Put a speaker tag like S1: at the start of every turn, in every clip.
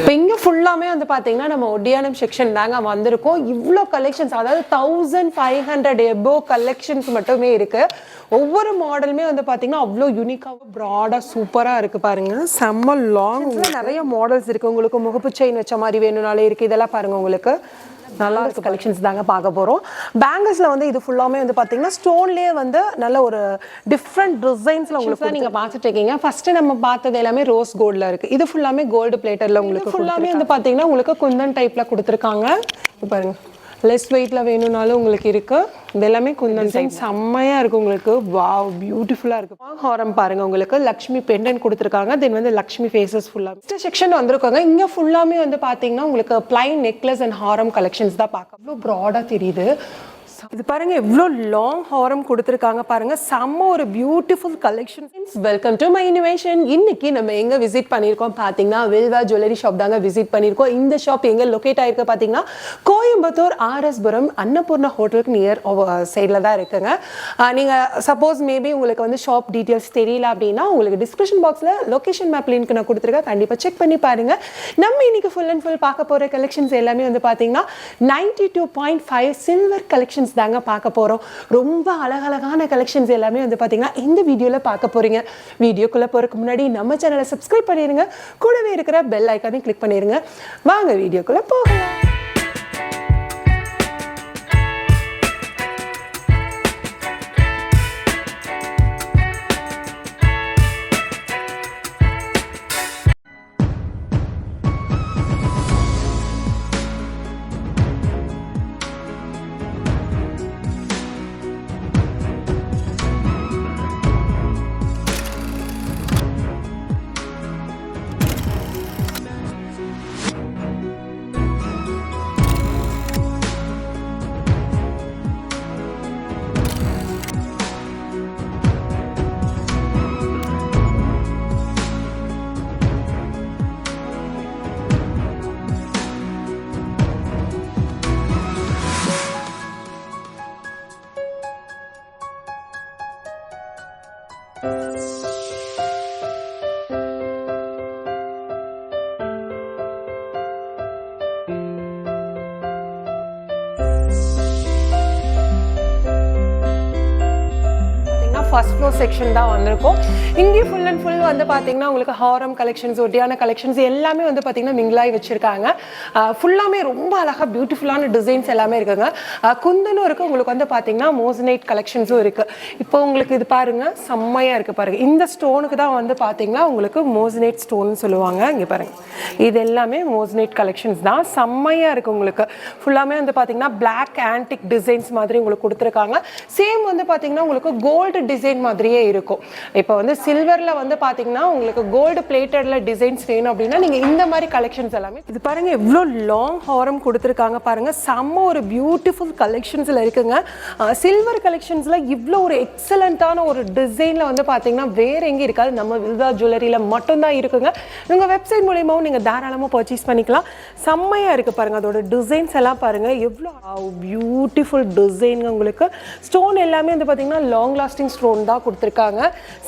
S1: இப்போ இங்கே ஃபுல்லாமே வந்து பார்த்தீங்கன்னா நம்ம ஒடியானம் செக்ஷன் தாங்க வந்திருக்கோம். இவ்வளோ கலெக்ஷன்ஸ் அதாவது தௌசண்ட் ஃபைவ் ஹண்ட்ரட் எபோ கலெக்ஷன்ஸ் மட்டுமே இருக்கு. ஒவ்வொரு மாடலுமே வந்து பார்த்தீங்கன்னா அவ்வளோ யூனிக்காக ப்ராடாக சூப்பராக இருக்கு பாருங்க. செம்ம லாங் நிறைய மாடல்ஸ் இருக்கு. உங்களுக்கு முகப்பு செயின் வச்ச மாதிரி வேணும்னாலே இருக்கு. இதெல்லாம் பாருங்க உங்களுக்கு. நல்லா இருக்கு கலெக்ஷன்ஸ் தாங்க பார்க்க போகிறோம் பேங்கிள்ஸில் வந்து இது ஃபுல்லாமே வந்து பார்த்தீங்கன்னா ஸ்டோன்லேயே வந்து நல்ல ஒரு டிஃப்ரெண்ட் டிசைன்ஸில் உங்களுக்கு நீங்கள் பார்த்துட்டு இருக்கீங்க. ஃபர்ஸ்ட் நம்ம பார்த்தது எல்லாமே ரோஸ் கோல்டில் இருக்கு. இது ஃபுல்லாமே கோல்டு பிளேட்டரில் உங்களுக்கு ஃபுல்லாமே வந்து பார்த்தீங்கன்னா உங்களுக்கு குந்தன் டைப்பில் கொடுத்துருக்காங்க. இது பாருங்க. லெஸ் வெயிட்ல வேணும்னாலும் உங்களுக்கு இருக்கு. இது எல்லாமே குந்தன் டைப் செம்மையா இருக்கு உங்களுக்கு. வாவ் பியூட்டிஃபுல்லா இருக்கு. ஹாரம் பாருங்க உங்களுக்கு. லக்ஷ்மி பெண்டன் கொடுத்துருக்காங்க. தென் வந்து லக்ஷ்மி ஃபேஸஸ் ஃபுல்லா நெக்ஸ்ட் செக்ஷன் வந்திருக்காங்க. இங்க ஃபுல்லாமே வந்து பாத்தீங்கன்னா உங்களுக்கு பிளைன் நெக்லஸ் அண்ட் ஹாரம் கலெக்ஷன்ஸ் தான் பார்க்க அவ்வளோ ப்ராடா தெரியுது. இது பாருங்க எவ்வளோ லாங் ஹாரம் கொடுத்துருக்காங்க பாருங்க. செம்ம ஒரு beautiful collection welcome to my innovation இன்னைக்கு நம்ம எங்க விசிட் பண்ணியிருக்கோம் பார்த்தீங்கன்னா வில்வா ஜுவல்லரி ஷாப் தாங்க விசிட் பண்ணியிருக்கோம். இந்த ஷாப் எங்க லொக்கேட் ஆயிருக்கு பார்த்தீங்கன்னா கோயம்புத்தூர் ஆர்எஸ்புரம் அன்னபூர்ணா ஹோட்டலுக்கு நியர் சைடில் தான் இருக்குங்க. நீங்கள் சப்போஸ் மேபி உங்களுக்கு வந்து ஷாப் டீட்டெயில்ஸ் தெரியல அப்படின்னா உங்களுக்கு டிஸ்கிரிப்ஷன் பாக்ஸில் லொக்கேஷன் மேப் லிங்க் நான் கொடுத்துருக்கேன். கண்டிப்பாக செக் பண்ணி பாருங்க. நம்ம இன்னைக்கு ஃபுல் அண்ட் ஃபுல் பார்க்க போகிற கலெக்ஷன்ஸ் எல்லாமே வந்து பார்த்தீங்கன்னா ninety two point five silver collections தாங்க பார்க்க போகிறோம் ரொம்ப அழகழகான கலெக்ஷன்ஸ் எல்லாமே வந்து பார்த்தீங்கன்னா இந்த வீடியோவில் பார்க்க போகிறீங்க வீடியோக்குள்ளே போகிறதுக்கு முன்னாடி நம்ம சேனலை சப்ஸ்கிரைப் பண்ணிடுங்க கூடவே இருக்கிற பெல் ஐக்கானையும் கிளிக் பண்ணிடுங்க வாங்க வீடியோக்குள்ளே போகலாம். பார்த்தீங்கன்னா ஃபஸ்ட் ஃப்ளோர் செக்ஷன் தான் வந்திருக்கும். இங்கேயும் ஃபுல் அண்ட் ஃபுல் வந்து பார்த்தீங்கன்னா உங்களுக்கு ஹாரம் கலெக்ஷன்ஸ் ஒட்டியான கலெக்ஷன்ஸ் எல்லாமே வந்து பார்த்தீங்கன்னா மிங்கிளாகி வச்சிருக்காங்க. ஃபுல்லாமே ரொம்ப அழகாக பியூட்டிஃபுல்லான டிசைன்ஸ் எல்லாமே இருக்குங்க. குந்தனும் இருக்குது உங்களுக்கு வந்து பார்த்தீங்கன்னா மோசனைட் கலெக்ஷன்ஸும் இருக்குது இப்போ உங்களுக்கு இது பாருங்க செம்மையாக இருக்குது பாருங்க. இந்த ஸ்டோனுக்கு தான் வந்து பார்த்தீங்கன்னா உங்களுக்கு மோசனைட் ஸ்டோன் சொல்லுவாங்க. இங்கே பாருங்க. இது எல்லாமே மோசனைட் கலெக்ஷன்ஸ் தான். செம்மையாக இருக்குது உங்களுக்கு. ஃபுல்லாமே வந்து பார்த்தீங்கன்னா பிளாக் ஆன்டிக் டிசைன்ஸ் மாதிரி உங்களுக்கு கொடுத்துருக்காங்க. சேம் வந்து பார்த்தீங்கன்னா உங்களுக்கு கோல்டு டிசைன் மாதிரியே இருக்கும். இப்போ வந்து சில்வரில் வந்து பார்த்தீங்கன்னா உங்களுக்கு கோல்டு பிளேட்டடில் டிசைன்ஸ் வேணும் அப்படின்னா நீங்கள் இந்த மாதிரி கலெக்ஷன்ஸ் எல்லாமே இது பாருங்க எவ்வளோ லாங் ஹாரம் கொடுத்துருக்காங்க பாருங்க. செம்ம ஒரு பியூட்டிஃபுல் கலெக்ஷன்ஸில் இருக்குங்க. சில்வர் கலெக்ஷன்ஸில் இவ்வளோ ஒரு எக்ஸலண்ட்டான ஒரு டிசைனில் வந்து பார்த்தீங்கன்னா வேறு எங்கே இருக்காது. நம்ம வில்தா ஜுவல்லரியில் மட்டும்தான் இருக்குங்க. உங்கள் வெப்சைட் மூலியமாகவும் நீங்கள் தாராளமாக பர்ச்சேஸ் பண்ணிக்கலாம். செம்மையாக இருக்குது பாருங்க அதோட டிசைன்ஸ் எல்லாம் பாருங்கள் எவ்வளோ பியூட்டிஃபுல் டிசைனுங்க உங்களுக்கு. ஸ்டோன் எல்லாமே வந்து பார்த்தீங்கன்னா லாங் லாஸ்டிங் ஸ்டோன் தான் கொடுத்துருக்காங்க.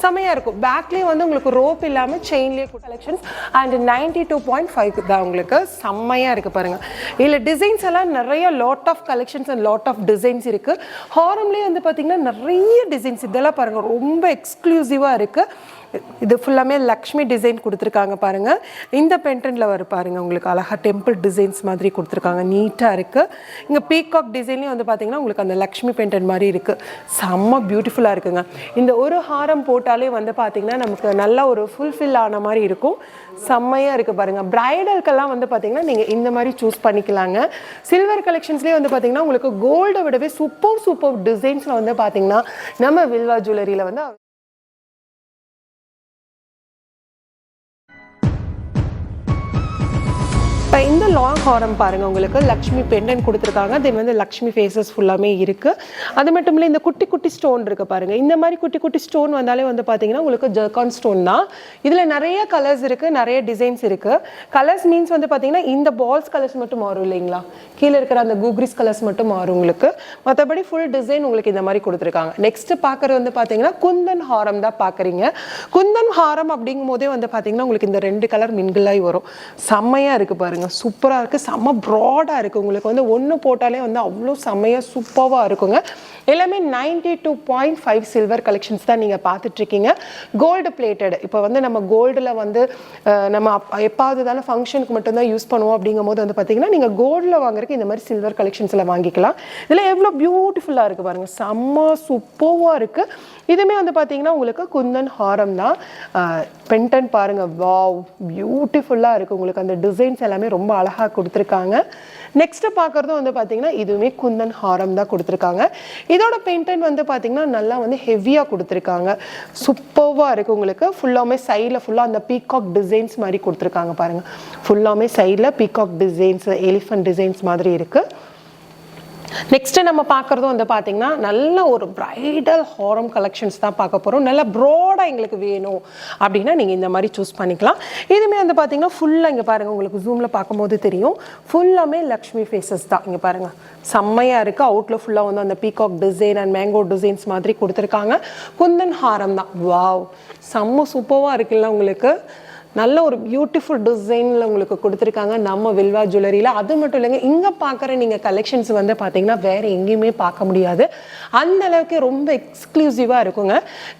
S1: செம்மையாக இருக்கும். பேக்லேயே வந்து உங்களுக்கு ரோப் இல்லாமல் செயின்லேயே collections and ninety two point five தான் உங்களுக்கு செம்மையாக இருக்குது பாருங்கள் இதில் டிசைன்ஸ் எல்லாம் நிறைய lot of collections and lot of designs இருக்குது ஹாரம்லேயே வந்து பார்த்திங்கன்னா நிறைய டிசைன்ஸ் இதெல்லாம் பாருங்கள் ரொம்ப எக்ஸ்க்ளூசிவாக இருக்குது இது ஃபுல்லாமே லக்ஷ்மி டிசைன் கொடுத்துருக்காங்க பாருங்க. இந்த பென்டன்ல வர பாருங்க உங்களுக்கு அழகாக டெம்பிள் டிசைன்ஸ் மாதிரி கொடுத்துருக்காங்க. நீட்டாக இருக்கு. இங்கே பீகாக் டிசைன்லேயும் வந்து பார்த்தீங்கன்னா உங்களுக்கு அந்த லக்ஷ்மி பென்டன் மாதிரி இருக்கு. செம்ம பியூட்டிஃபுல்லாக இருக்குங்க. இந்த ஒரு ஹாரம் போட்டாலே வந்து பார்த்தீங்கன்னா நமக்கு நல்ல ஒரு ஃபுல்ஃபில் ஆன மாதிரி இருக்கும். செம்மையாக இருக்குது பாருங்க. பிரைடலுக்கெல்லாம் வந்து பார்த்தீங்கன்னா நீங்கள் இந்த மாதிரி சூஸ் பண்ணிக்கலாங்க. சில்வர் கலெக்ஷன்ஸ்லேயே வந்து பார்த்தீங்கன்னா உங்களுக்கு கோல்டை விடவே சூப்பர் சூப்பர் டிசைன்ஸில் வந்து பார்த்தீங்கன்னா நம்ம வில்வா ஜுவல்லரியில் வந்து இப்போ இந்த லாங் ஹாரம் பாருங்கள் உங்களுக்கு லக்ஷ்மி பெண்டன் கொடுத்துருக்காங்க. தென் வந்து லக்ஷ்மி ஃபேஸஸ் ஃபுல்லாமே இருக்குது அது மட்டும் இல்லை இந்த குட்டி குட்டி ஸ்டோன் இருக்குது பாருங்கள் இந்த மாதிரி குட்டி குட்டி ஸ்டோன் வந்தாலே வந்து பார்த்தீங்கன்னா உங்களுக்கு ஜர்கான் ஸ்டோன் தான். இதில் நிறைய கலர்ஸ் இருக்குது நிறைய டிசைன்ஸ் இருக்குது கலர்ஸ் மீன்ஸ் வந்து பார்த்தீங்கன்னா இந்த பால்ஸ் கலர்ஸ் மட்டும் மாறும் இல்லைங்களா? கீழே இருக்கிற அந்த கூக்ரிஸ் கலர்ஸ் மட்டும் மாறும் உங்களுக்கு. மற்றபடி ஃபுல் டிசைன் உங்களுக்கு இந்த மாதிரி கொடுத்துருக்காங்க. நெக்ஸ்ட் பார்க்குறது வந்து பார்த்தீங்கன்னா குந்தன் ஹாரம் தான் பார்க்குறீங்க குந்தன் ஹாரம் அப்படிங்கும் போதே வந்து பார்த்தீங்கன்னா உங்களுக்கு இந்த ரெண்டு கலர் மின்கிளாய் வரும். செம்மையாக இருக்குது சூப்பராக இருக்குது செம்ம ப்ராடாக இருக்குது உங்களுக்கு வந்து ஒன்று போட்டாலே வந்து அவ்வளோ செம்மையாக சூப்பராக இருக்குங்க. எல்லாமே ninety two point five silver collections தான் நீங்கள் பார்த்துட்ருக்கீங்க. கோல்டு பிளேட்டட் இப்போ வந்து நம்ம கோல்டில் வந்து நம்ம அப்- எப்பாவது தானே ஃபங்க்ஷனுக்கு மட்டும்தான் யூஸ் பண்ணுவோம் அப்படிங்கும் போது வந்து பார்த்தீங்கன்னா நீங்கள் கோல்டில் வாங்குறதுக்கு இந்த மாதிரி சில்வர் கலெக்ஷன்ஸில் வாங்கிக்கலாம். இதில் எவ்வளோ பியூட்டிஃபுல்லாக இருக்குது பாருங்கள் செம்ம சூப்பராக இருக்குது இதுவுமே வந்து பார்த்தீங்கன்னா உங்களுக்கு குந்தன் ஹாரம் தான். பென்டன் பாருங்கள் வாவ் பியூட்டிஃபுல்லாக இருக்குது உங்களுக்கு அந்த டிசைன்ஸ் எல்லாமே ரொம்ப அழகாக கொடுத்துருக்காங்க. நெக்ஸ்ட்டு பார்க்குறதும் வந்து பார்த்தீங்கன்னா இதுவுமே குந்தன் ஹாரம் தான் கொடுத்துருக்காங்க. இதோட பெயிண்டன் வந்து பார்த்தீங்கன்னா நல்லா வந்து ஹெவியாக கொடுத்துருக்காங்க. சூப்பர்வாக இருக்குது உங்களுக்கு. ஃபுல்லாமே சைடில் ஃபுல்லாக அந்த பீகாக் டிசைன்ஸ் மாதிரி கொடுத்துருக்காங்க பாருங்கள் ஃபுல்லாமே சைடில் பீகாக் டிசைன்ஸ் எலிஃபண்ட் டிசைன்ஸ் மாதிரி இருக்குது நெக்ஸ்ட்டு நம்ம பார்க்குறதும் வந்து பார்த்திங்கன்னா நல்ல ஒரு ப்ரைடல் ஹாரம் கலெக்ஷன்ஸ் தான் பார்க்க போகிறோம் நல்ல ப்ராடாக எங்களுக்கு வேணும் அப்படின்னா நீங்கள் இந்த மாதிரி சூஸ் பண்ணிக்கலாம். இதுவுமே வந்து பார்த்தீங்கன்னா ஃபுல்லாக இங்கே பாருங்கள் உங்களுக்கு ஜூமில் பார்க்கும்போது தெரியும். ஃபுல்லாமே லக்ஷ்மி ஃபேஸஸ் தான். இங்கே பாருங்கள் செம்மையாக இருக்குது அவுட்டில் ஃபுல்லாக வந்து அந்த peacock design and mango designs மாதிரி கொடுத்துருக்காங்க. குந்தன் ஹாரம் தான். வாவ் செம்ம சூப்பராக இருக்குல்ல உங்களுக்கு. நல்ல ஒரு பியூட்டிஃபுல் டிசைனில் உங்களுக்கு கொடுத்துருக்காங்க. நம்ம வில்வா ஜுவல்லரியில். அது மட்டும் இல்லைங்க இங்கே பார்க்குற நீங்கள் கலெக்ஷன்ஸ் வந்து பார்த்தீங்கன்னா வேறு எங்கேயுமே பார்க்க முடியாது. அந்த அளவுக்கு ரொம்ப எக்ஸ்க்ளூசிவாக இருக்குங்க.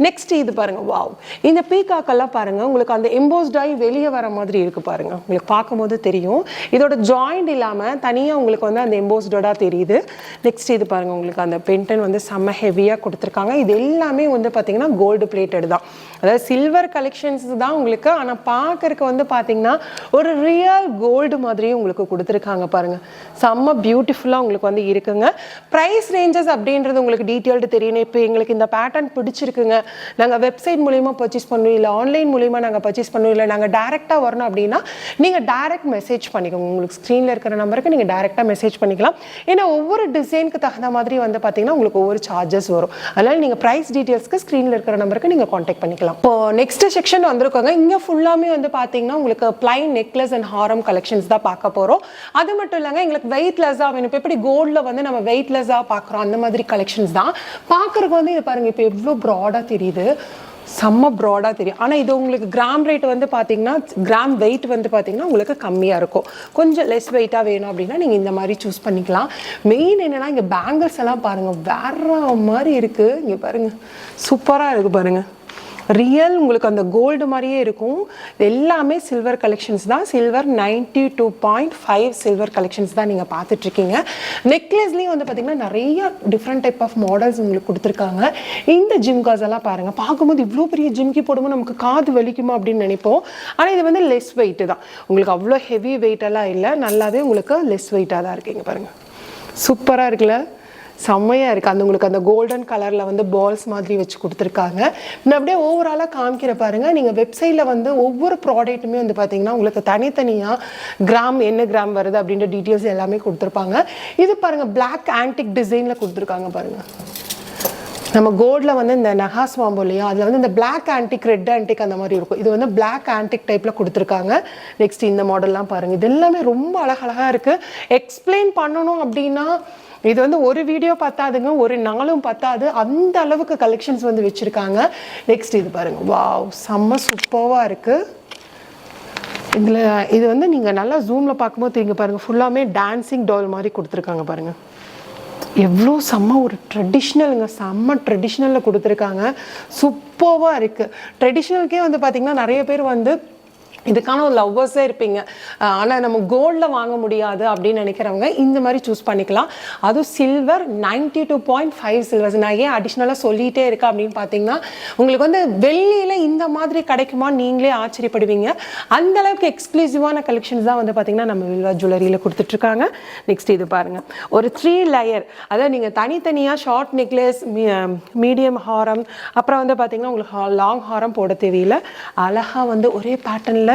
S1: நெக்ஸ்ட் இது பாருங்கள் வாவ் இந்த பீகாக்கெல்லாம் பாருங்கள் உங்களுக்கு அந்த எம்போஸ்ட் ஆகி வெளியே வர மாதிரி இருக்குது பாருங்கள் உங்களுக்கு பார்க்கும்போது தெரியும். இதோட ஜாயிண்ட் இல்லாமல் தனியாக உங்களுக்கு வந்து அந்த எம்போஸ்டடாக தெரியுது. நெக்ஸ்ட் இது பாருங்கள் உங்களுக்கு அந்த பென்டன் வந்து செம்ம ஹெவியாக கொடுத்துருக்காங்க. இது எல்லாமே வந்து பார்த்தீங்கன்னா கோல்டு பிளேட்டட் தான். அதாவது சில்வர் கலெக்ஷன்ஸ் தான் உங்களுக்கு. ஆனால் பார்க்கறக்கு வந்து பார்த்தீங்கன்னா ஒரு ரியல் கோல்டு மாதிரியும் உங்களுக்கு கொடுத்துருக்காங்க பாருங்கள் செம்ம பியூட்டிஃபுல்லாக உங்களுக்கு வந்து இருக்குங்க. ப்ரைஸ் ரேஞ்சஸ் அப்படின்றது உங்களுக்கு டீட்டெயில்டு தெரியணும். இப்போ எங்களுக்கு இந்த பேட்டர்ன் பிடிச்சிருக்குங்க. நாங்கள் வெப்சைட் மூலியமாக பர்ச்சேஸ் பண்ணுவோம் இல்லை ஆன்லைன் மூலியமாக நாங்கள் பர்ச்சேஸ் பண்ணுவோம் இல்லை நாங்கள் டேரெக்டாக வரணும் அப்படின்னா நீங்கள் டேரெக்ட் மெசேஜ் பண்ணிக்கோங்க. உங்களுக்கு ஸ்க்ரீனில் இருக்கிற நம்பருக்கு நீங்கள் டேரெக்டாக மெசேஜ் பண்ணிக்கலாம். ஏன்னா ஒவ்வொரு டிசைனுக்கு தகுந்த மாதிரி வந்து பார்த்தீங்கன்னா உங்களுக்கு ஒவ்வொரு சார்ஜஸ் வரும். அதனால் நீங்கள் ப்ரைஸ் டீட்டெயில்ஸ்க்கு ஸ்க்ரீனில் இருக்கிற நம்பருக்கு நீங்கள் காண்டாக்ட் பண்ணிக்கலாம். இப்போ நெக்ஸ்ட் செக்ஷன் வந்திருக்கோங்க. இங்கே ஃபுல்லாமே வந்து பார்த்தீங்கன்னா உங்களுக்கு பிளைன் நெக்லஸ் அண்ட் ஹாரம் கலெக்ஷன்ஸ் தான் பார்க்க போகிறோம் அது மட்டும் இல்லைங்க எங்களுக்கு வெயிட்லெஸ்ஸாக வேணும். இப்போ எப்படி கோல்டில் வந்து நம்ம வெயிட்லெஸ்ஸாக பார்க்குறோம் அந்த மாதிரி கலெக்ஷன்ஸ் தான். பார்க்குறதுக்கு வந்து இது பாருங்கள் இப்போ எவ்வளோ ப்ராடாக தெரியுது. செம்ம ப்ராடாக தெரியும். ஆனால் இது உங்களுக்கு கிராம் ரேட் வந்து பார்த்தீங்கன்னா கிராம் வெயிட் வந்து பார்த்தீங்கன்னா உங்களுக்கு கம்மியாக இருக்கும். கொஞ்சம் லெஸ் வெயிட்டாக வேணும் அப்படின்னா நீங்கள் இந்த மாதிரி சூஸ் பண்ணிக்கலாம். மெயின் என்னென்னா இங்கே பேங்கிள்ஸ் எல்லாம் பாருங்கள் வேற மாதிரி இருக்குது இங்கே பாருங்கள் சூப்பராக இருக்குது பாருங்கள் ரியல் உங்களுக்கு அந்த கோல்டு மாதிரியே இருக்கும். எல்லாமே சில்வர் கலெக்ஷன்ஸ் தான். Silver ninety two point five silver collections தான் நீங்கள் பார்த்துட்ருக்கீங்க. நெக்லஸ்லேயும் வந்து பார்த்தீங்கன்னா நிறைய டிஃப்ரெண்ட் டைப் ஆஃப் மாடல்ஸ் உங்களுக்கு கொடுத்துருக்காங்க. இந்த ஜிம்காஸ் எல்லாம் பாருங்கள் பார்க்கும்போது இவ்வளோ பெரிய ஜிம்கி போடும்போது நமக்கு காது வலிக்குமா அப்படின்னு நினைப்போம். ஆனால் இது வந்து லெஸ் வெயிட்டு தான். உங்களுக்கு அவ்வளோ ஹெவி வெயிட்டெல்லாம் இல்லை. நல்லாவே உங்களுக்கு லெஸ் வெயிட்டாக தான் இருக்கீங்க பாருங்கள் சூப்பராக இருக்குல்ல? செம்மையாக இருக்குது அந்த உங்களுக்கு அந்த கோல்டன் கலரில் வந்து பால்ஸ் மாதிரி வச்சு கொடுத்துருக்காங்க. நான் அப்படியே ஓவராலாக காமிக்கிற பாருங்கள் நீங்கள் வெப்சைட்டில் வந்து ஒவ்வொரு ப்ராடக்ட்டுமே வந்து பார்த்தீங்கன்னா உங்களுக்கு தனித்தனியாக கிராம் என்ன கிராம் வருது அப்படின்ற டீட்டெயில்ஸ் எல்லாமே கொடுத்துருப்பாங்க. இது பாருங்கள் பிளாக் ஆன்டிக் டிசைனில் கொடுத்துருக்காங்க பாருங்கள் நம்ம கோல்டில் வந்து இந்த நகாஸ் இல்லையா? அதில் வந்து இந்த பிளாக் ஆன்டிக் ரெட் ஆன்டிக் அந்த மாதிரி இருக்கும். இது வந்து பிளாக் ஆன்டிக் டைப்பில் கொடுத்துருக்காங்க. நெக்ஸ்ட் இந்த மாடல்லாம் பாருங்கள் இது எல்லாமே ரொம்ப அழகழகாக இருக்குது எக்ஸ்பிளைன் பண்ணணும் அப்படின்னா இது வந்து ஒரு வீடியோ பத்தாதுங்க ஒரு நாளும் பத்தாது. அந்த அளவுக்கு கலெக்ஷன்ஸ் வந்து வச்சுருக்காங்க. நெக்ஸ்ட் இது பாருங்கள் வாவ் செம்ம சூப்பராக இருக்குது இதில் இது வந்து நீங்கள் நல்லா ஜூமில் பார்க்கும்போது தெரியுங்க பாருங்கள் ஃபுல்லாமே டான்சிங் டால் மாதிரி கொடுத்துருக்காங்க பாருங்கள் எவ்வளோ செம்ம ஒரு ட்ரெடிஷ்னலுங்க செம்ம ட்ரெடிஷ்னலில் கொடுத்துருக்காங்க. சூப்பராக இருக்குது ட்ரெடிஷ்னலுக்கே வந்து பார்த்திங்கன்னா நிறைய பேர் வந்து இதுக்கான ஒரு லவ்வர்ஸே இருப்பீங்க. ஆனால் நம்ம கோல்டில் வாங்க முடியாது அப்படின்னு நினைக்கிறவங்க இந்த மாதிரி சூஸ் பண்ணிக்கலாம். அதுவும் silver ninety two point five silvers நான் ஏன் அடிஷ்னலாக சொல்லிகிட்டே இருக்கேன் அப்படின்னு பார்த்தீங்கன்னா உங்களுக்கு வந்து வெள்ளியில் இந்த மாதிரி கிடைக்குமா நீங்களே ஆச்சரியப்படுவீங்க. அந்த அளவுக்கு எக்ஸ்க்ளூசிவான கலெக்ஷன்ஸ் தான் வந்து பார்த்தீங்கன்னா நம்ம வில்வா ஜுவல்லரியில் கொடுத்துட்ருக்காங்க நெக்ஸ்ட் இது பாருங்கள் ஒரு த்ரீ லேயர் அதாவது நீங்கள் தனித்தனியாக ஷார்ட் நெக்லஸ் மீடியம் ஹாரம் அப்புறம் வந்து பார்த்தீங்கன்னா உங்களுக்கு லாங் ஹாரம் போட தேவையில்லை. அழகாக வந்து ஒரே பேட்டர்னில்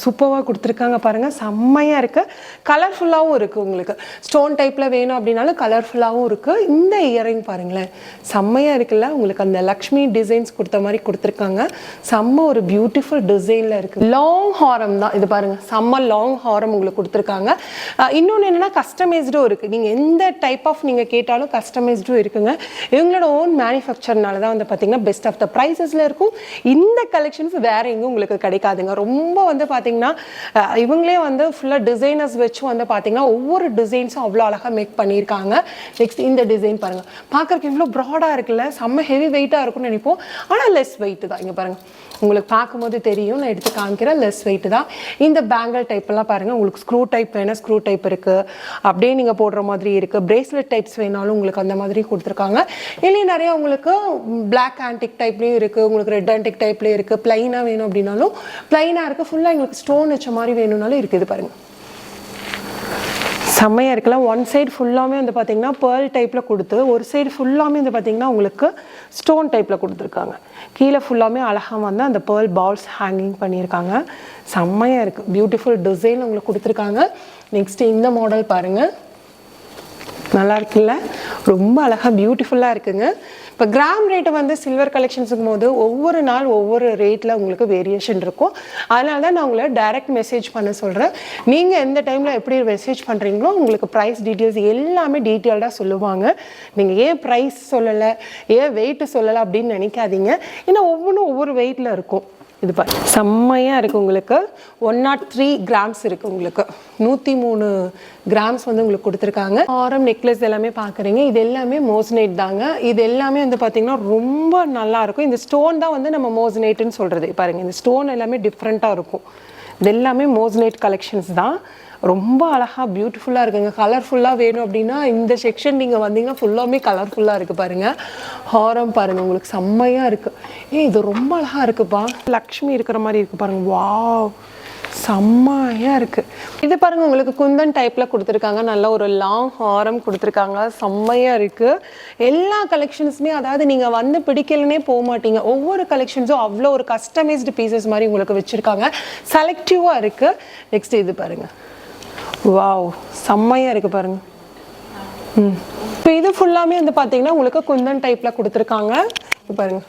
S1: சூப்பராக கொடுத்துருக்காங்க பாருங்கள் செம்மையாக இருக்குது கலர்ஃபுல்லாகவும் இருக்குது உங்களுக்கு. ஸ்டோன் டைப்பில் வேணும் அப்படின்னாலும் கலர்ஃபுல்லாகவும் இருக்குது இந்த இயரிங் பாருங்களேன். செம்மையாக இருக்குல்ல? உங்களுக்கு அந்த லக்ஷ்மி டிசைன்ஸ் கொடுத்த மாதிரி கொடுத்துருக்காங்க. செம்ம ஒரு பியூட்டிஃபுல் டிசைனில் இருக்குது லாங் ஹாரம் தான். இது பாருங்கள் செம்ம லாங் ஹாரம் உங்களுக்கு கொடுத்துருக்காங்க. இன்னொன்று என்னென்னா கஸ்டமைஸ்டும் இருக்குது நீங்கள் எந்த டைப் ஆஃப் நீங்கள் கேட்டாலும் கஸ்டமைஸ்டும் இருக்குங்க. இவங்களோட ஓன் மேனுஃபேக்சர்னால தான் வந்து பார்த்தீங்கன்னா பெஸ்ட் ஆஃப் த ப்ரைஸஸில் இருக்கும். இந்த கலெக்ஷன்ஸ் வேறு எங்கேயும் உங்களுக்கு கிடைக்காதுங்க. ரொம்ப வந்து பார்த்தீங்கன்னா பார்த்தீங்கன்னா இவங்களே வந்து ஃபுல்லாக டிசைனர்ஸ் வச்சு வந்து பார்த்தீங்கன்னா ஒவ்வொரு டிசைன்ஸும் அவ்வளோ அழகாக மேக் பண்ணியிருக்காங்க. நெக்ஸ்ட் இந்த டிசைன் பாருங்கள் பார்க்குறக்கு இவ்வளோ ப்ராடாக இருக்குல்ல செம்ம ஹெவி வெயிட்டாக இருக்கும்னு நினைப்போம். ஆனால் லெஸ் வெயிட் தான். இங்கே பாருங்கள் உங்களுக்கு பார்க்கும்போது தெரியும். நான் எடுத்து காமிக்கிறேன். லெஸ் வெயிட் தான். இந்த பேங்கிள் டைப்பெல்லாம் பாருங்கள் உங்களுக்கு ஸ்க்ரூ டைப் வேணால் ஸ்க்ரூ டைப் இருக்குது அப்படியே நீங்கள் போடுற மாதிரி இருக்குது பிரேஸ்லெட் டைப்ஸ் வேணாலும் உங்களுக்கு அந்த மாதிரி கொடுத்துருக்காங்க. இல்லையே நிறைய உங்களுக்கு பிளாக் ஆன்டிக் டைப்லேயும் இருக்குது உங்களுக்கு ரெட் ஆன்டிக் டைப்லேயும் இருக்குது ப்ளைனாக வேணும் அப்படின்னாலும் ப்ளைனாக இருக்குது ஃபுல்லாக எங்களுக்கு ஸ்டோன் வச்ச மாதிரி வேணும்னாலும் இருக்குது பாருங்கள் செம்மையாக இருக்கலாம். ஒன் சைடு ஃபுல்லாமே வந்து பார்த்தீங்கன்னா பேர்ல் டைப்பில் கொடுத்து ஒரு சைடு ஃபுல்லாமே வந்து பார்த்தீங்கன்னா உங்களுக்கு ஸ்டோன் டைப்பில் கொடுத்துருக்காங்க. கீழே ஃபுல்லாமே அழகாக வந்து அந்த பேர்ல் பால்ஸ் ஹேங்கிங் பண்ணியிருக்காங்க. செம்மையாக இருக்குது பியூட்டிஃபுல் டிசைன் உங்களுக்கு கொடுத்துருக்காங்க. நெக்ஸ்ட் இந்த மாடல் பாருங்கள் நல்லா இருக்குல்ல? ரொம்ப அழகாக பியூட்டிஃபுல்லாக இருக்குங்க. இப்போ கிராம் ரேட்டு வந்து சில்வர் கலெக்ஷன்ஸுக்கும் போது ஒவ்வொரு நாள் ஒவ்வொரு ரேட்டில் உங்களுக்கு வேரியேஷன் இருக்கும். அதனால தான் நான் உங்களை டைரக்ட் மெசேஜ் பண்ண சொல்கிறேன் நீங்கள் எந்த டைமில் எப்படி மெசேஜ் பண்ணுறீங்களோ உங்களுக்கு ப்ரைஸ் டீட்டெயில்ஸ் எல்லாமே டீட்டெயில்டாக சொல்லுவாங்க. நீங்கள் ஏன் ப்ரைஸ் சொல்லலை ஏன் வெயிட்டு சொல்லலை அப்படின்னு நினைக்காதீங்க. ஏன்னா ஒவ்வொன்றும் ஒவ்வொரு வெயிட்டில் இருக்கும். இது பா செம்மையாக இருக்குது உங்களுக்கு. ஒன் நாட் த்ரீ கிராம்ஸ் இருக்குது உங்களுக்கு. நூற்றி மூணு கிராம்ஸ் வந்து உங்களுக்கு கொடுத்துருக்காங்க. ஆரம் நெக்லஸ் எல்லாமே பார்க்குறீங்க இது எல்லாமே மோஸ்னேட் தாங்க. இது எல்லாமே வந்து பார்த்திங்கன்னா ரொம்ப நல்லாயிருக்கும் இந்த ஸ்டோன் தான் வந்து நம்ம மோஸ்னேட்டுன்னு சொல்கிறது பாருங்கள் இந்த ஸ்டோன் எல்லாமே டிஃப்ரெண்ட்டாக இருக்கும். இது எல்லாமே மோஸ்னேட் கலெக்ஷன்ஸ் தான். ரொம்ப அழகாக பியூட்டிஃபுல்லாக இருக்குங்க. கலர்ஃபுல்லாக வேணும் அப்படின்னா இந்த செக்ஷன் நீங்கள் வந்தீங்கன்னா ஃபுல்லாமே கலர்ஃபுல்லாக இருக்குது பாருங்கள் ஹாரம் பாருங்கள் உங்களுக்கு செம்மையாக இருக்குது ஏ இது ரொம்ப அழகாக இருக்குப்பா. லக்ஷ்மி இருக்கிற மாதிரி இருக்குது பாருங்கள் வாவ்! செம்மையாக இருக்குது இது பாருங்கள் உங்களுக்கு குந்தன் டைப்பில் கொடுத்துருக்காங்க. நல்ல ஒரு லாங் ஹாரம் கொடுத்துருக்காங்க. செம்மையாக இருக்குது எல்லா கலெக்ஷன்ஸுமே அதாவது நீங்கள் வந்து பிடிக்கலனே போக மாட்டீங்க. ஒவ்வொரு கலெக்ஷன்ஸும் அவ்வளோ ஒரு கஸ்டமைஸ்டு பீசஸ் மாதிரி உங்களுக்கு வச்சுருக்காங்க. செலக்டிவாக இருக்குது நெக்ஸ்ட் இது பாருங்கள் வாவ் செம்மையாக இருக்குது பாருங்கள் ம். இப்போ இது ஃபுல்லாமே வந்து பார்த்தீங்கன்னா உங்களுக்கு குந்தன் டைப்பில் கொடுத்துருக்காங்க. இப்போ பாருங்கள்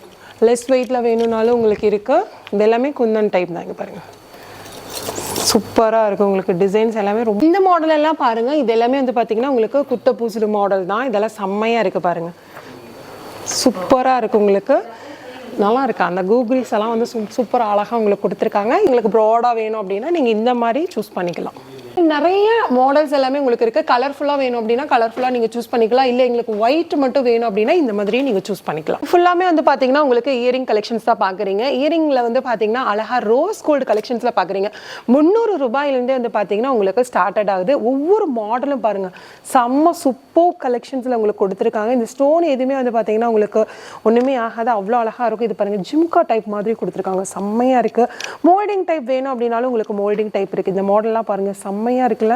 S1: லெஸ் வெயிட்டில் வேணும்னாலும் உங்களுக்கு இருக்குது இது எல்லாமே குந்தன் டைப் தான் இங்கே பாருங்கள் சூப்பராக இருக்குது உங்களுக்கு டிசைன்ஸ் எல்லாமே. ரொம்ப இந்த மாடல் எல்லாம் பாருங்கள் இது எல்லாமே வந்து பார்த்தீங்கன்னா உங்களுக்கு குத்த பூசுடு மாடல் தான். இதெல்லாம் செம்மையாக இருக்குது பாருங்கள் சூப்பராக இருக்குது உங்களுக்கு. நல்லா இருக்கா? அந்த கூகுள்ஸ் எல்லாம் வந்து சூப்பராக அழகாக உங்களுக்கு கொடுத்துருக்காங்க. உங்களுக்கு ப்ராடாக வேணும் அப்படின்னா நீங்கள் இந்த மாதிரி சூஸ் பண்ணிக்கலாம். நிறைய மாடல்ஸ் எல்லாமே உங்களுக்கு இருக்குது கலர்ஃபுல்லாக வேணும் அப்படின்னா கலர்ஃபுல்லாக நீங்கள் சூஸ் பண்ணிக்கலாம். இல்லை எங்களுக்கு ஒயிட் மட்டும் வேணும் அப்படின்னா இந்த மாதிரி நீங்கள் சூஸ் பண்ணிக்கலாம். ஃபுல்லாமே வந்து பார்த்தீங்கன்னா உங்களுக்கு இயரிங் கலெக்ஷன்ஸ் தான் பார்க்குறீங்க இயரிங்கில் வந்து பார்த்தீங்கன்னா அழகாக ரோஸ் கோல்டு கலெக்ஷன்ஸில் பார்க்குறீங்க முந்நூறு ரூபாயிலேருந்தே வந்து பார்த்தீங்கன்னா உங்களுக்கு ஸ்டார்டட் ஆகுது. ஒவ்வொரு மாடலும் பாருங்கள் செம்ம சுப்போ கலெக்ஷன்ஸில் உங்களுக்கு கொடுத்துருக்காங்க. இந்த ஸ்டோன் எதுவுமே வந்து பார்த்தீங்கன்னா உங்களுக்கு ஒன்றுமே ஆகாது. அவ்வளோ அழகாக இருக்கும். இது பாருங்கள் ஜிம்கா டைப் மாதிரி கொடுத்துருக்காங்க. செம்மையாக இருக்குது மோல்டிங் டைப் வேணும் அப்படின்னாலும் உங்களுக்கு மோல்டிங் டைப் இருக்குது இந்த மாடல்லாம் பாருங்கள் செம்மையாக இருக்குல்ல?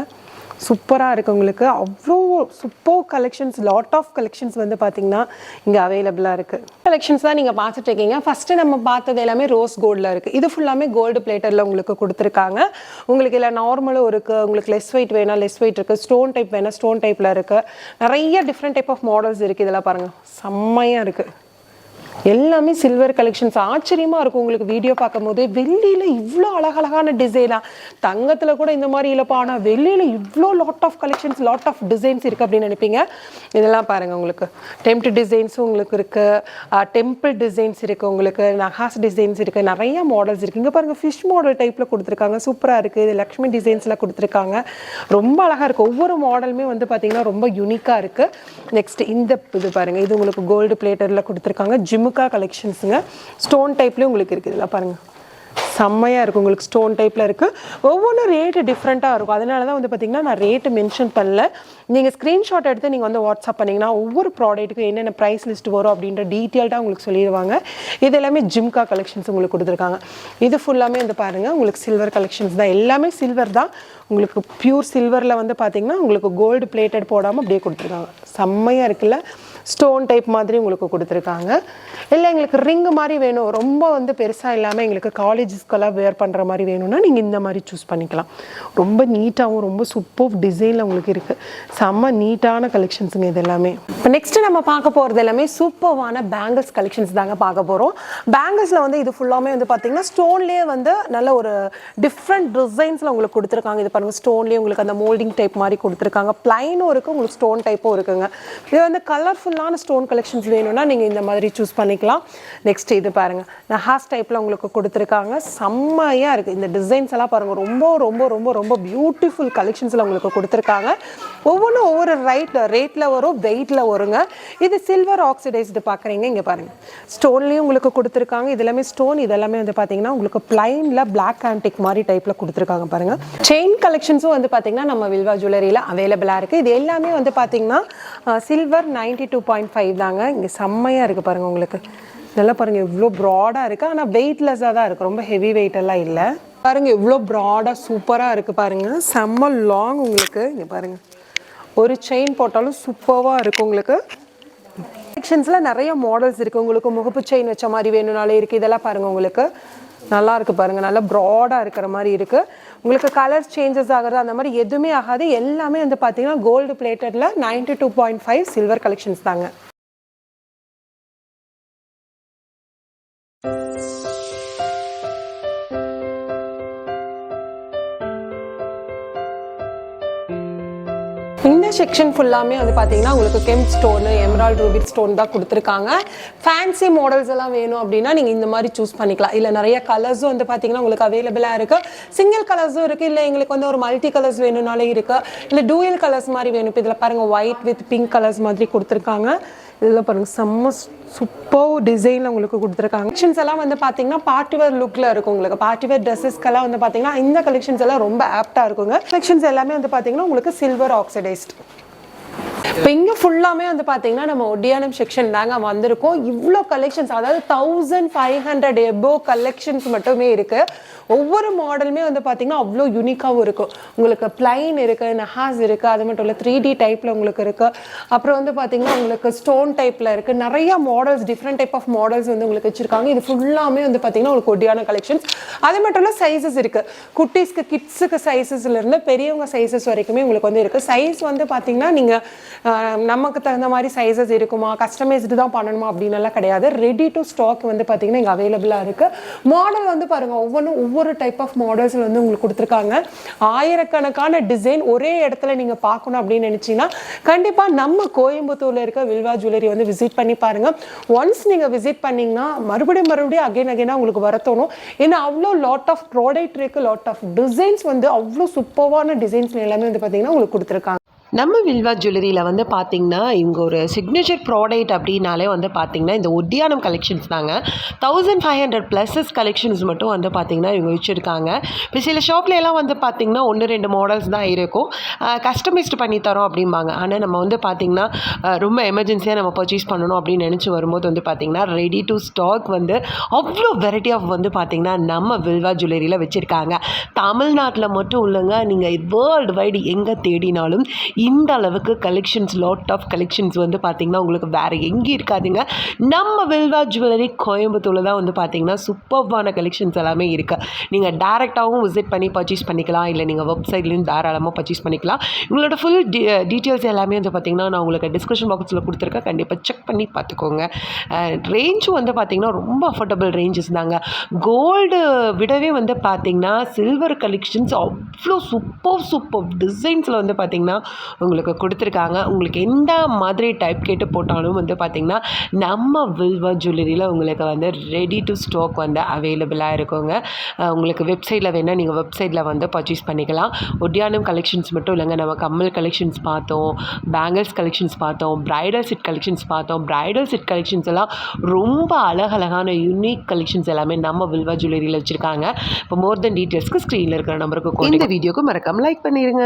S1: சூப்பராக இருக்குது உங்களுக்கு. அவ்வளோ super collections lot of collections வந்து பார்த்தீங்கன்னா இங்கே அவைலபிளாக இருக்குது கலெக்ஷன்ஸ் தான் நீங்கள் பார்த்துட்டு இருக்கீங்க. ஃபஸ்ட்டு நம்ம பார்த்தது எல்லாமே ரோஸ் கோல்டில் இருக்குது இது ஃபுல்லாமே கோல்டு பிளேட்டரில் உங்களுக்கு கொடுத்துருக்காங்க. உங்களுக்கு இல்லை நார்மலும் இருக்குது உங்களுக்கு லெஸ் வெயிட் வேணால் லெஸ் வெயிட் இருக்குது ஸ்டோன் டைப் வேணால் ஸ்டோன் டைப்பில் இருக்குது நிறைய டிஃப்ரெண்ட் டைப் ஆஃப் மாடல்ஸ் இருக்குது இதெல்லாம் பாருங்கள் செம்மையாக இருக்குது எல்லாமே சில்வர் கலெக்ஷன்ஸ் ஆச்சரியமாக இருக்கும் உங்களுக்கு வீடியோ பார்க்கும்போது. வெள்ளியில் இவ்வளோ அழகழகான டிசைனா தங்கத்தில் கூட இந்த மாதிரி இல்லைப்பா. ஆனால் வெள்ளியில் இவ்வளோ lot of collections lot of designs இருக்குது அப்படின்னு நினைப்பீங்க. இதெல்லாம் பாருங்கள் உங்களுக்கு. டெம்ட் டிசைன்ஸும் உங்களுக்கு இருக்குது டெம்பிள் டிசைன்ஸ் இருக்குது உங்களுக்கு. நகாஸ் டிசைன்ஸ் இருக்குது நிறைய மாடல்ஸ் இருக்குது இங்கே பாருங்கள் ஃபிஷ் மாடல் டைப்பில் கொடுத்துருக்காங்க. சூப்பராக இருக்குது இது லக்ஷ்மி டிசைன்ஸில் கொடுத்துருக்காங்க. ரொம்ப அழகாக இருக்குது ஒவ்வொரு மாடலுமே வந்து பார்த்திங்கன்னா ரொம்ப யூனிக்காக இருக்குது நெக்ஸ்ட் இந்த இது பாருங்கள் இது உங்களுக்கு கோல்டு பிளேட்டரில் கொடுத்துருக்காங்க. ஜிம் ஜிமுக்கா கலெக்ஷன்ஸுங்க ஸ்டோன் டைப்லேயும் உங்களுக்கு இருக்குது. இதெல்லாம் பாருங்கள் செம்மையாக இருக்கும் உங்களுக்கு ஸ்டோன் டைப்பில் இருக்குது ஒவ்வொன்றும் ரேட்டு டிஃப்ரெண்ட்டாக இருக்கும். அதனால தான் வந்து பார்த்திங்கன்னா நான் ரேட்டு மென்ஷன் பண்ணல. நீங்கள் ஸ்க்ரீன்ஷாட் எடுத்து நீங்கள் வந்து வாட்ஸ்அப் பண்ணிங்கன்னா ஒவ்வொரு ப்ராடக்ட்டுக்கும் என்னென்ன ப்ரைஸ் லிஸ்ட் வரும் அப்படின்ற டீட்டெயில்டாக உங்களுக்கு சொல்லிடுவாங்க. இது எல்லாமே ஜிம்கா கலெக்ஷன்ஸ் உங்களுக்கு கொடுத்துருக்காங்க. இது ஃபுல்லாமே வந்து பாருங்கள் உங்களுக்கு சில்வர் கலெக்ஷன்ஸ் தான். எல்லாமே சில்வர் தான். உங்களுக்கு பியூர் சில்வரில் வந்து பார்த்தீங்கன்னா உங்களுக்கு கோல்டு பிளேட்டட் போடாமல் அப்படியே கொடுத்துருக்காங்க. செம்மையாக இருக்குல்ல? ஸ்டோன் டைப் மாதிரி உங்களுக்கு கொடுத்துருக்காங்க. இல்லை எங்களுக்கு ரிங் மாதிரி வேணும். ரொம்ப வந்து பெருசாக இல்லாமல் எங்களுக்கு காலேஜஸ்க்கெல்லாம் வேர் பண்ணுற மாதிரி வேணும்னா நீங்கள் இந்த மாதிரி சூஸ் பண்ணிக்கலாம். ரொம்ப நீட்டாகவும் ரொம்ப சூப்பர் டிசைனில் உங்களுக்கு இருக்குது செம்ம நீட்டான கலெக்ஷன்ஸுங்க இது எல்லாமே. இப்போ நெக்ஸ்ட் நம்ம பார்க்க போகிறது எல்லாமே சூப்பர்வான பேங்கிள்ஸ் கலெக்ஷன்ஸ் தாங்க பார்க்க போகிறோம் பேங்கிள்ஸில் வந்து இது ஃபுல்லாமே வந்து பார்த்தீங்கன்னா ஸ்டோன்லேயே வந்து நல்ல ஒரு டிஃப்ரெண்ட் டிசைன்ஸில் உங்களுக்கு கொடுத்துருக்காங்க. இது பாருங்கள் ஸ்டோன்லேயே உங்களுக்கு அந்த மோல்டிங் டைப் மாதிரி கொடுத்துருக்காங்க. ப்ளைனும் இருக்குது உங்களுக்கு ஸ்டோன் டைப்பும் இருக்குங்க. இது வந்து கலர்ஃபுல் கலர்ஃபுல்லான ஸ்டோன் கலெக்ஷன்ஸ் வேணும்னா நீங்கள் இந்த மாதிரி சூஸ் பண்ணிக்கலாம். நெக்ஸ்ட் இது பாருங்கள் நஹாஸ் டைப்பில் உங்களுக்கு கொடுத்துருக்காங்க. செம்மையாக இருக்குது இந்த டிசைன்ஸ் எல்லாம் பாருங்கள் ரொம்ப ரொம்ப ரொம்ப ரொம்ப பியூட்டிஃபுல் கலெக்ஷன்ஸில் உங்களுக்கு கொடுத்துருக்காங்க. ஒவ்வொன்றும் ஒவ்வொரு ரைட் ரேட்டில் வரும் வெயிட்டில் வருங்க. இது சில்வர் ஆக்சிடைஸ்டு பார்க்குறீங்க இங்கே பாருங்கள் ஸ்டோன்லேயும் உங்களுக்கு கொடுத்துருக்காங்க. இது எல்லாமே ஸ்டோன் இதெல்லாமே வந்து பார்த்தீங்கன்னா உங்களுக்கு பிளைனில் பிளாக் ஆன்டிக் மாதிரி டைப்பில் கொடுத்துருக்காங்க பாருங்கள் செயின் கலெக்ஷன்ஸும் வந்து பார்த்தீங்கன்னா நம்ம வில்வா ஜுவல்லரியில் அவைலபிளாக இருக்குது இது எல்லாமே வந்து பார்த்தீங்கன்னா silver ninety two point five தாங்க. இங்கே செம்மையாக இருக்குது பாருங்கள் உங்களுக்கு. நல்லா பாருங்கள் இவ்வளோ ப்ராடாக இருக்குது ஆனால் வெயிட்லெஸ்ஸாக தான் இருக்குது ரொம்ப ஹெவி வெயிட் எல்லாம் இல்லை. பாருங்கள் இவ்வளோ ப்ராடாக சூப்பராக இருக்குது பாருங்கள் செம்ம லாங் உங்களுக்கு. இங்கே பாருங்கள் ஒரு செயின் போட்டாலும் சூப்பராக இருக்குது உங்களுக்கு. கலெக்ஷன்ஸில் நிறைய மாடல்ஸ் இருக்குது உங்களுக்கு முகப்பு செயின் வச்ச மாதிரி வேணும்னாலே இருக்குது இதெல்லாம் பாருங்கள் உங்களுக்கு. நல்லா இருக்குது பாருங்கள் நல்லா ப்ராடாக இருக்கிற மாதிரி இருக்குது உங்களுக்கு கலர்ஸ் சேஞ்சஸ் ஆகுறது அந்த மாதிரி எதுவுமே ஆகாது. எல்லாமே வந்து பார்த்தீங்கன்னா gold பிளேட்டடில் ninety two point five silver collections தாங்க. இந்த செக்ஷன் ஃபுல்லாமே வந்து பார்த்தீங்கன்னா உங்களுக்கு gem stone emerald ruby stone தான் கொடுத்துருக்காங்க. ஃபேன்சி மாடல்ஸ் எல்லாம் வேணும் அப்படின்னா நீங்கள் இந்த மாதிரி சூஸ் பண்ணிக்கலாம். இல்லை நிறைய கலர்ஸும் வந்து பார்த்தீங்கன்னா உங்களுக்கு அவைலபிளாக இருக்குது சிங்கிள் கலர்ஸும் இருக்குது இல்லை எங்களுக்கு வந்து ஒரு மல்டி கலர்ஸ் வேணும்னாலே இருக்குது இல்லை டூயல் கலர்ஸ் மாதிரி வேணும். இப்போ இதில் பாருங்கள் ஒயிட் வித் பிங்க் கலர்ஸ் மாதிரி கொடுத்துருக்காங்க. இதெல்லாம் பாருங்கள் செம்ம சூப்பர் டிசைனில் உங்களுக்கு கொடுத்துருக்காங்க. கலெக்ஷன்ஸ் எல்லாம் வந்து பார்த்தீங்கன்னா பார்ட்டி வேர் லுக்கில் இருக்கும் உங்களுக்கு. பார்ட்டி வேர் ட்ரெஸ்ஸஸ்க்கெல்லாம் வந்து பார்த்தீங்கன்னா இந்த கலெக்ஷன்ஸ் எல்லாம் ரொம்ப ஆப்டாக இருக்குங்க. கலெக்ஷன்ஸ் எல்லாமே வந்து பார்த்தீங்கன்னா உங்களுக்கு சில்வர் ஆக்சிடைஸ்ட் இப்போ இங்கே ஃபுல்லாமே வந்து பார்த்தீங்கன்னா நம்ம ஒடியானம் செக்ஷன் தாங்க வந்திருக்கோம். இவ்வளோ கலெக்ஷன்ஸ் அதாவது thousand five hundred above collections மட்டுமே இருக்குது ஒவ்வொரு மாடலுமே வந்து பார்த்தீங்கன்னா அவ்வளோ யூனிக்காகவும் இருக்கும் உங்களுக்கு பிளைன் இருக்குது நஹாஸ் இருக்குது அது மட்டும் இல்லை த்ரீ டி டைப்பில் உங்களுக்கு இருக்குது அப்புறம் வந்து பார்த்தீங்கன்னா உங்களுக்கு ஸ்டோன் டைப்பில் இருக்குது நிறைய models different type of models வந்து உங்களுக்கு வச்சுருக்காங்க. இது ஃபுல்லாமே வந்து பார்த்தீங்கன்னா உங்களுக்கு ஒடியான கலெக்ஷன்ஸ் அது மட்டும் இல்லை சைஸஸ் இருக்குது குட்டீஸ்க்கு கிட்ஸுக்கு சைஸஸ்லேருந்து பெரியவங்க சைஸஸ் வரைக்குமே உங்களுக்கு வந்து இருக்குது சைஸ் வந்து பார்த்தீங்கன்னா நீங்கள் நமக்கு தகுந்த மாதிரி சைஸஸ் இருக்குமா? கஸ்டமைஸ்டு தான் பண்ணணுமா? அப்படின்லாம் கிடையாது. ரெடி டு ஸ்டாக் வந்து பார்த்தீங்கன்னா இங்கே அவைலபிளாக இருக்குது மாடல் வந்து பாருங்கள் ஒவ்வொன்றும் ஒவ்வொரு டைப் ஆஃப் மாடல்ஸ் வந்து உங்களுக்கு கொடுத்துருக்காங்க. ஆயிரக்கணக்கான டிசைன் ஒரே இடத்துல நீங்கள் பார்க்கணும் அப்படின்னு நினச்சிங்கன்னா கண்டிப்பாக நம்ம கோயம்புத்தூரில் இருக்க வில்வா ஜுவல்லரி வந்து விசிட் பண்ணி பாருங்கள் ஒன்ஸ் நீங்கள் விசிட் பண்ணிங்கன்னா மறுபடியும் மறுபடியும் அகைன் அகைனாக உங்களுக்கு வர தோணும். ஏன்னா அவ்வளோ லாட் ஆஃப் ப்ராடக்ட் இருக்குது லாட் ஆஃப் டிசைன்ஸ் வந்து அவ்வளோ சூப்பர்வான டிசைன்ஸ் எல்லாமே வந்து பார்த்தீங்கன்னா உங்களுக்கு கொடுத்துருக்காங்க.
S2: நம்ம வில்வா ஜுவல்லரியில் வந்து பார்த்தீங்கன்னா இவங்க ஒரு சிக்னேச்சர் ப்ராடக்ட் அப்படின்னாலே வந்து பார்த்திங்கன்னா இந்த ஒட்டியானம் கலெக்ஷன்ஸ் தாங்க. Thousand five hundred pluses collections மட்டும் வந்து பார்த்தீங்கன்னா இவங்க வச்சுருக்காங்க. இப்போ சில ஷாப்லலாம் வந்து பார்த்திங்கன்னா ஒன்று ரெண்டு மாடல்ஸ் தான் இருக்கும். கஸ்டமைஸ்டு பண்ணி தரோம் அப்படிம்பாங்க. ஆனால் நம்ம வந்து பார்த்திங்கன்னா ரொம்ப எமர்ஜென்சியாக நம்ம பர்ச்சேஸ் பண்ணணும் அப்படின்னு நினச்சி வரும்போது வந்து பார்த்திங்கன்னா ரெடி டு ஸ்டாக் வந்து அவ்வளோ வெரைட்டி ஆஃப் வந்து பார்த்திங்கன்னா நம்ம வில்வா ஜுவல்லரியில் வச்சுருக்காங்க. தமிழ்நாட்டில் மட்டும் இல்லைங்க நீங்கள் வேர்ல்டு வைடு எங்கே தேடினாலும் இந்த அளவுக்கு கலெக்ஷன்ஸ் லாட் ஆஃப் கலெக்ஷன்ஸ் வந்து பார்த்திங்கன்னா உங்களுக்கு வேறு எங்கேயும் இருக்காதுங்க. நம்ம வில்வா ஜுவல்லரி கோயம்புத்தூரில் தான் வந்து பார்த்திங்கன்னா சூப்பர்வான கலெக்ஷன்ஸ் எல்லாமே இருக்குது நீங்கள் டேரெக்டாகவும் விசிட் பண்ணி பர்ச்சேஸ் பண்ணிக்கலாம். இல்லை நீங்கள் வெப்சைட்லேயும் தாராளமாக பர்ச்சேஸ் பண்ணிக்கலாம். உங்களோட ஃபுல் டீட்டெயில்ஸ் எல்லாமே வந்து பார்த்தீங்கன்னா நான் உங்களுக்கு டிஸ்கிரிப்ஷன் பாக்ஸில் கொடுத்துருக்கேன். கண்டிப்பாக செக் பண்ணி பார்த்துக்கோங்க ரேஞ்சும் வந்து பார்த்திங்கன்னா ரொம்ப அஃபோர்டபுள் ரேஞ்சஸ் தாங்க. கோல்டு விடவே வந்து பார்த்திங்கன்னா சில்வர் கலெக்ஷன்ஸ் அவ்வளோ சூப்பர் சூப்பர் டிசைன்ஸில் வந்து பார்த்திங்கன்னா உங்களுக்கு கொடுத்துருக்காங்க. உங்களுக்கு எந்த மாதிரி டைப் கேட்டு போட்டாலும் வந்து பார்த்தீங்கன்னா நம்ம வில்வா ஜுவல்லரியில் உங்களுக்கு வந்து ரெடி டு ஸ்டாக் வந்து அவைலபிளாக இருக்குங்க. உங்களுக்கு வெப்சைட்டில் வேணால் நீங்கள் வெப்சைட்டில் வந்து பர்ச்சேஸ் பண்ணிக்கலாம். ஒட்டியானம் கலெக்ஷன்ஸ் மட்டும் இல்லைங்க. நம்ம கம்மல் கலெக்ஷன்ஸ் பார்த்தோம் பேங்கிள்ஸ் கலெக்ஷன்ஸ் பார்த்தோம் பிரைடல் செட் கலெக்ஷன்ஸ் பார்த்தோம். பிரைடல் செட் கலெக்ஷன்ஸ் எல்லாம் ரொம்ப அழகழகான யூனிக் கலெக்ஷன்ஸ் எல்லாமே நம்ம வில்வா ஜுவல்லரியில் வச்சுருக்காங்க. இப்போ மோர் தென் டீட்டெயில்ஸ்க்கு ஸ்க்ரீனில் இருக்கிற நம்பருக்கு இந்த வீடியோக்கு மறக்காமல் லைக் பண்ணிடுங்க